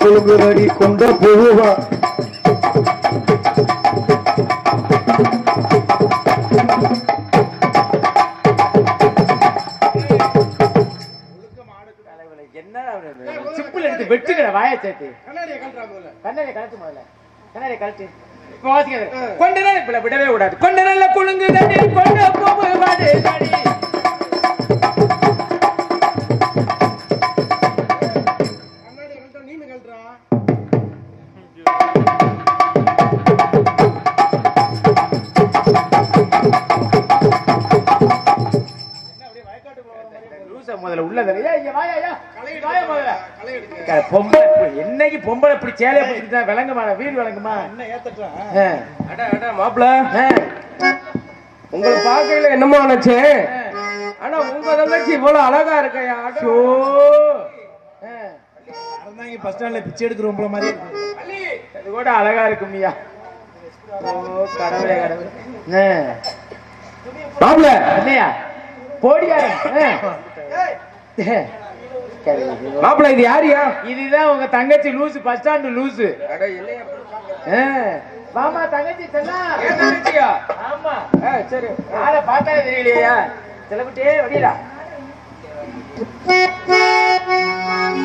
கொழுங்குதடி கொண்ட புழுவா வெட்டுகிற வாய சேர்த்து. கண்ணாடியை கழட்டு முதல்ல. கண்ணாடியை கழட்டு. வாசிக்காது. கொண்டு விடவே விடாது கொண்டு நல்ல கொழுங்குதடி கொண்ட பொம்பளை இப்படி- என்னைக்கு பொம்பளை இப்படி சேலைய பிடிச்சிட்டு? தான் விளங்குமா வீடு விளங்குமா? என்ன ஏத்தட்டா ஆ. அட அட மாப்பிள. ஆ. உங்களை பார்க்கையில என்னமோ நினைச்சேன் ஆனா உங்க தங்கச்சி இவ்வளவு அழகா இருக்கையா? சோ. ஆ. அறந்தாங்க பஸ் ஸ்டாண்ட்ல பிச்சை எடுக்கிறவங்கள மாதிரி இருக்கு. இது கூட அழகா இருக்குமியா ஓ கடவுளே கடவுளே. ஆ. மாப்பிள. என்னையா? போடியா மாப்பிள இது யாரியா? இதுதான் உங்க தங்கச்சி லூசு பஸ் ஸ்டாண்டு லூசு. அட இல்லையா ஆ. வாமா தங்கச்சி தங்கச்சியா? ஆமா. சரி. ஆளை பார்த்தா தெரியலையா. செலவிட்டே வடிடா மாமி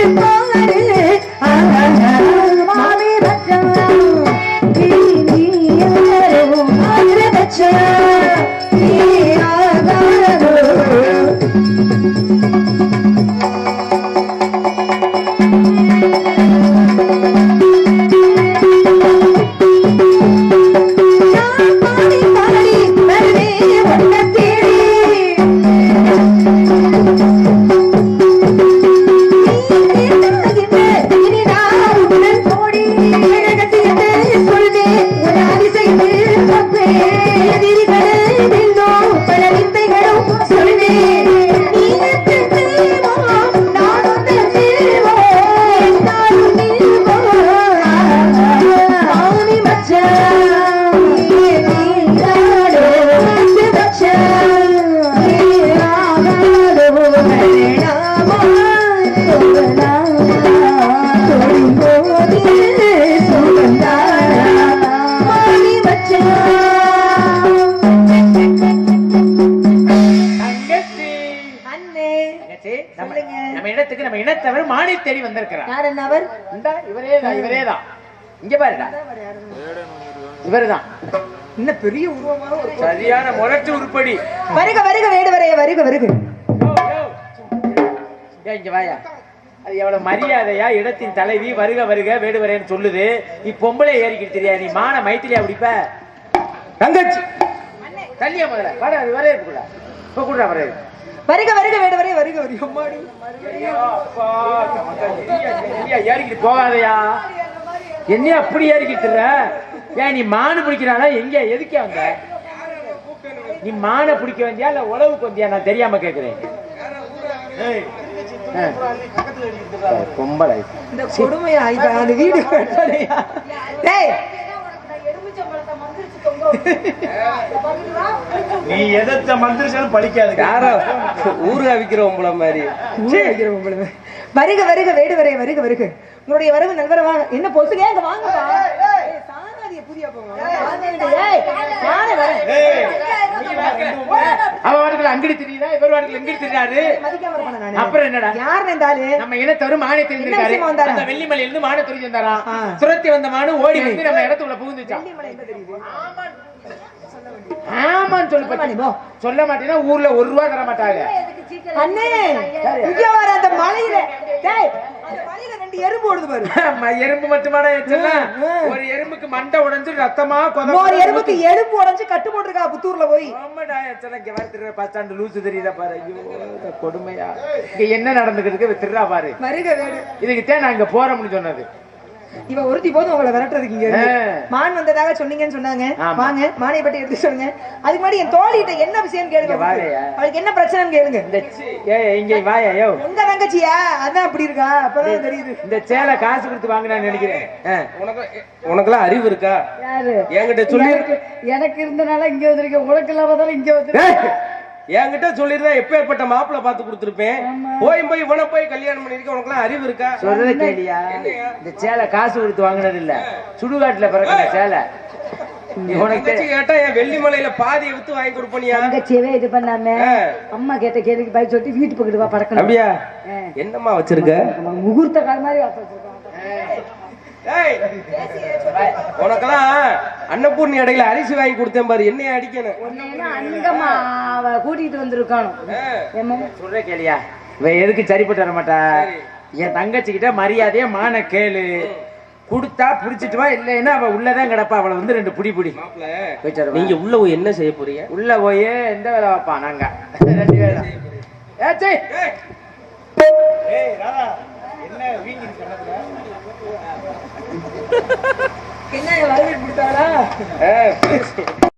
நீ இடத்துக்கு நம்ம இனத்தவர் மானி தேடி வந்திருக்கிறார். யார் என்ன அவர்? இந்தா இவரே தான் இவரே தான். இங்க பாருடா. இவர்தான். என்ன பெரிய உருவமாக ஒரு சரியான முரட்டு உருப்படி. வருக வருக வேடு வரைய வருக வருக. இங்க வாயா. அது எவ்வளவு மரியாதையா இடத்தின் தலைவி வருக வருக வேடுவரேன்னு சொல்லுது. நீ பொம்பளை ஏறிக்கிட்டு தெரியா? நீ மான மைத்திலியா பிடிப்ப? தங்கச்சி. தள்ளியா முதல்ல. வர வரே இருக்குடா இப்ப கூட வரே வருக வருக வேடு வரைய வருக வருக அம்மாடி. ஏறிக்கிட்டு போகாதயா என்ன அப்படி ஏறிக்கிட்டு? ஏன் நீ மானு பிடிக்கிறானா எங்க எதுக்கே வந்த நீ மானை பிடிக்க வந்தியா இல்ல உழவுக்கு வந்தியா? நான் தெரியாம கேக்குறேன். பொம்பளை இந்த கொடுமையா இது அந்த வீடு கட்டலையா? டேய் நீ எதத்த மந்திரிச்சாலும் பழிக்காது யாரோ? ஊருகா மாதிரி. ஊரே வைக்கிறோம் உங்களுக்கு. வருக வருக வேடு வரைய வருக வருக. உங்களுடைய வரவு நல்வரவாக என்ன பொசுங்க அங்க வாட்டுக்குள்ள அங்கிடி தெரியுதா? இவர் வாட்டுக்குள்ள எங்கிடி தெரியாது மதிக்காம இருப்பானே நானு. அப்புறம் என்னடா? யார் இந்த ஆளு நம்ம இனத்தவரு மானை தெரிஞ்சிருக்காரு? அந்த வெள்ளிமலையில இருந்து மானை தெரிஞ்சு வந்தாராம் ஆ. சுரத்தி வந்த மானு ஓடி வந்து நம்ம இடத்துக்குள்ள புகுந்துச்சான் ஆமான்னு சொல்லு. சொல்ல மாட்டேன்னா ஊர்ல ஒரு ரூபா தர மாட்டாங்க. அண்ணே இங்க வர அந்த மலையில டேய் அந்த மலையில ரெண்டு எறும்பு ஓடுது பாரு. ம- எறும்பு மட்டுமாடா எச்சலாம் ஒரு எறும்புக்கு மண்டை உடைஞ்சு ரத்தமா ஒரு எறும்புக்கு எறும்பு உடைஞ்சு கட்டு போட்டிருக்கா புத்தூர்ல போய். பஸ் ஸ்டாண்ட் லூசு தெரியுதா பாரு. ஐயோ கொடுமையா. இங்க என்ன நடந்துக்கிட்டு இருக்கு? திருடா பாரு. இதுக்குத்தான் நான் இங்க போறோம்னு சொன்னது. இவ ஒருத்தி போதும் உங்களை விரட்டுறதுக்கு இங்க. மான் வந்ததாக சொன்னீங்கன்னு சொன்னாங்க. வாங்க மானை பற்றி எடுத்து சொல்லுங்க. அதுக்கு முன்னாடி என் தோழிகிட்ட என்ன விஷயம் கேளுங்க? அவளுக்கு என்ன பிரச்சனைன்னு கேளுங்க. இங்க வாயா யோ. உங்க தங்கச்சியா? அதான் அப்படி இருக்கா? அப்பதான் தெரியுது. இந்த சேலை காசு கொடுத்து வாங்கினான்னு நினைக்கிறேன். உனக்கு உனக்கெல்லாம் அறிவு இருக்கா? யாரு? என்கிட்ட சொல்லி எனக்கு இருந்தனால இங்க வந்திருக்கேன் உனக்கு இல்லாம இங்க வந்து என்கிட்ட சொல்லிருந்தா எப்பேற்பட்ட மாப்பிள்ளை பார்த்து கொடுத்துருப்பேன். போய் போய் இவனை போய் கல்யாணம் பண்ணிருக்க உனக்கெல்லாம் அறிவு இருக்கா? சொல்றத கேளியா? இந்த சேலை காசு கொடுத்து வாங்கினது இல்ல. சுடுகாட்டுல பிறக்கிற சேலை. உனக்கு கேட்டா என் வெள்ளிமலையில பாதியை வித்து வாங்கி கொடுப்பனியா? தங்கச்சியவே இது பண்ணாம. அம்மா கேட்ட கேள்விக்கு பை சொல்லிட்டு வீட்டு பக்கத்து வா பறக்கணும். அப்படியா. என்னம்மா வச்சிருக்க? முகூர்த்த கால் மாதிரி வச்சிருக்காங்க. உனக்கெல்லாம் அன்னபூர்ணி இடையில அரிசி வாங்கி கொடுத்தேன் பாரு என்னைய அடிக்கணும். கூட்டிட்டு வந்திருக்கானோ? சொல்ற கேளியா இவ எதுக்கு சரிப்பட்டு வர மாட்டா? என் தங்கச்சி கிட்ட மரியாதையா மான கேளு. கொடுத்தா புடிச்சிட்டு வா இல்லைன்னா அவ உள்ளதான் கிடப்பா. அவளை வந்து ரெண்டு புடி. நீங்க உள்ள போய் என்ன செய்ய போறீங்க? உள்ள போய் எந்த வேலை வைப்பான் நாங்க. ரெண்டு வேலை என்ன வரவேற்பு கொடுத்தாளா ஆ,